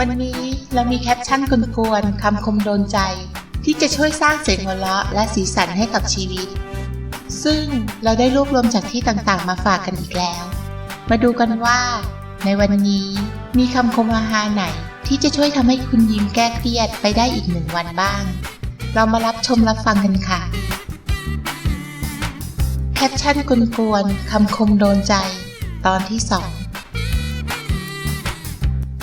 วันนี้เรามีแคปชั่นกวนๆคำคมโดนใจ ที่จะช่วยสร้างเสียงหัวเราะและสีสันให้กับชีวิต ซึ่งเราได้รวบรวมจากที่ต่างๆ มาฝากกันอีกแล้ว มาดูกันว่า ในวันนี้มีคำคมอาหาไหน ที่จะช่วยทำให้คุณยิ้มแก้เครียดไปได้อีกหนึ่งวันบ้าง เรามารับชมรับฟังกันค่ะ แคปชั่นกวนๆคำคมโดนใจ ตอนที่สอง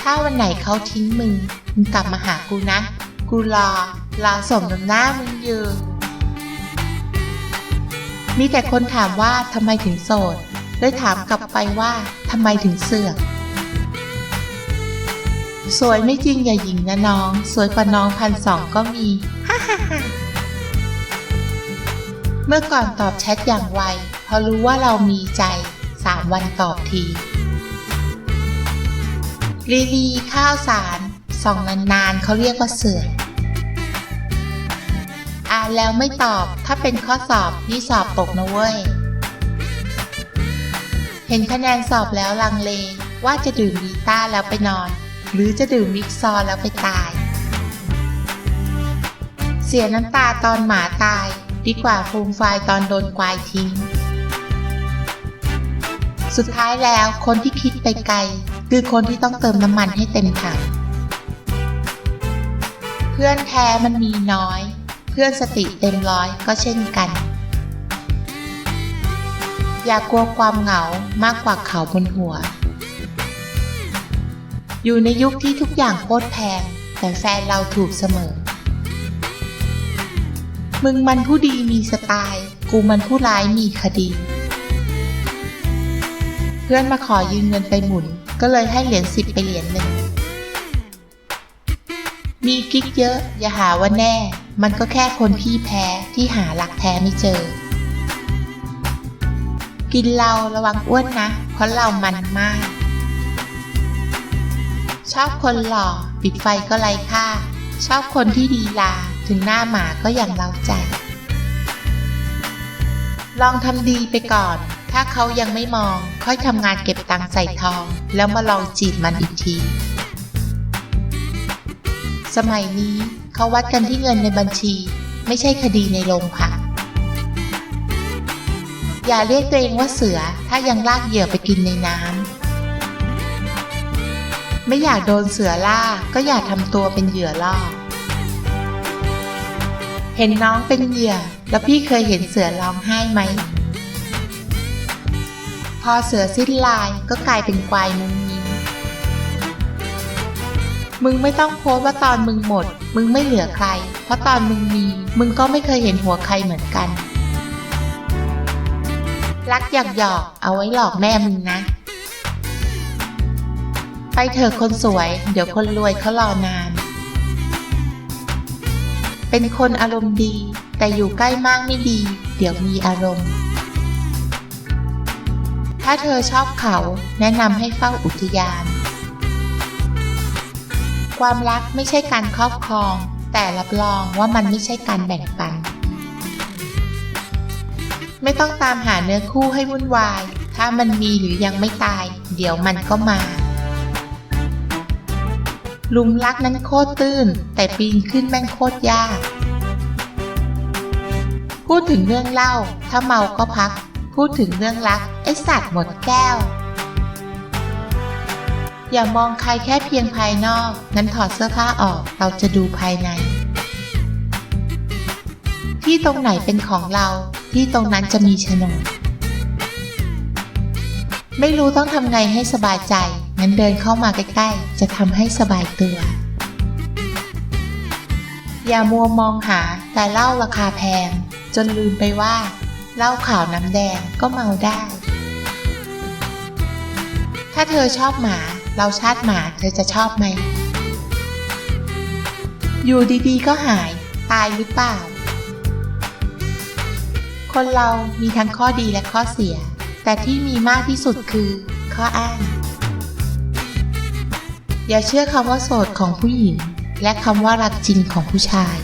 ถ้าวันไหนเขาทิ้งมึง มึงกลับมาหากูนะ กูรอรอสมน้ำหน้ามึงอยู่มีแต่คนถามว่าทำไมถึงโสดเลยถามกลับไปว่าทำไมถึงเสือก สวยไม่จริงอย่าหญิงนะน้อง สวยกว่าน้องพันสองก็มีฮ่าฮ่าฮ่าเมื่อก่อนตอบแชทอย่างไว พอรู้ว่าเรามีใจสามวันตอบที รีลีข้าวสารส่องนานๆเขาเรียกว่าเสือกอ่านแล้วไม่ตอบถ้าเป็นข้อสอบนี่สอบตกนะเว้ย เห็นคะแนนสอบแล้วลังเลว่าจะดื่มวีต้าแล้วไปนอน หรือจะดื่มวิกซอร์แล้วไปตาย เสียน้ำตาตอนหมาตาย ดีกว่าฟูมไฟตอนโดนควายทิ้ง สุดท้ายแล้วคนที่คิดไปไกล คือคนที่ต้องเติมน้ำมันให้เต็มถัง เพื่อนแท้มันมีน้อย เพื่อนสติเต็มร้อยก็เช่นกัน อย่ากลัวความเหงามากกว่าเขาบนหัว อยู่ในยุคที่ทุกอย่างโคตรแพง แต่แฟนเราถูกเสมอ มึงมันผู้ดีมีสไตล์ กูมันผู้ร้ายมีคดี เพื่อนมาขอยืมเงินไปหมุน ก็เลยให้เหรียญสิบไปเหรียญหนึ่ง มีกิ๊กเยอะอย่าหาว่าแน่ มันก็แค่คนพี่แพ้ที่หาหลักแท้ไม่เจอ กินเราระวังอ้วนนะ เพราะเรามันมาก ชอบคนหล่อปิดไฟก็ไร้ค่า ชอบคนที่ดีลาถึงหน้าหมาก็อย่างเราใจ ลองทำดีไปก่อน ถ้าเขายังไม่มอง ค่อยทำงานเก็บตังค์ใส่ทอง แล้วมาลองจีบมันอีกที สมัยนี้เขาวัดกันที่เงินในบัญชี ไม่ใช่คดีในโรงพักอย่าเรียกตัวเองว่าเสือ ถ้ายังลากเหยื่อไปกินในน้ำไม่อยากโดนเสือล่าก็อย่าทำตัวเป็นเหยื่อล่อเห็นน้องเป็นเหยื่อ แล้วพี่เคยเห็นเสือร้องไห้ไหม พอเสือสิ้นลายก็กลายเป็นควายมุงยิ้มมึงไม่ต้องโพสว่าตอนมึงหมด มึงไม่เหลือใคร เพราะตอนมึงมี มึงก็ไม่เคยเห็นหัวใครเหมือนกัน รักหยอกหยอกเอาไว้หลอกแม่มึงนะ ไปเถอะคนสวย เดี๋ยวคนรวยเขารอนาน เป็นคนอารมณ์ดี แต่อยู่ใกล้มากไม่ดี เดี๋ยวมีอารมณ์ ถ้าเธอชอบเขาแนะนำให้เฝ้าอุทยาน ความรักไม่ใช่การครอบครอง แต่รับรองว่ามันไม่ใช่การแบ่งปัน ไม่ต้องตามหาเนื้อคู่ให้วุ่นวาย ถ้ามันมีหรือยังไม่ตาย เดี๋ยวมันก็มาลุมรักนั้นโคตรตื้น แต่ปีนขึ้นแม่งโคตรยาก พูดถึงเรื่องเล่า ถ้าเมาก็พัก พูดถึงเรื่องรัก ไอสัตว์หมดแก้ว อย่ามองใครแค่เพียงภายนอก นั้นถอดเสื้อผ้าออก เราจะดูภายใน ที่ตรงไหนเป็นของเรา ที่ตรงนั้นจะมีโฉนดไม่รู้ต้องทำไงให้สบายใจ งั้นเดินเข้ามาใกล้ๆ จะทำให้สบายตัว อย่ามัวมองหาแต่เหล้าราคาแพง จนลืมไปว่าเหล้าขาวน้ำแดงก็เมาได้ ถ้าเธอชอบหมา เราชาติหมาเธอจะชอบไหม อยู่ดีๆ ก็หาย ตายหรือเปล่า คนเรามีทั้งข้อดีและข้อเสีย แต่ที่มีมากที่สุดคือ ข้ออ้าง อย่าเชื่อคำว่าโสดของผู้หญิง และคำว่ารักจริงของผู้ชาย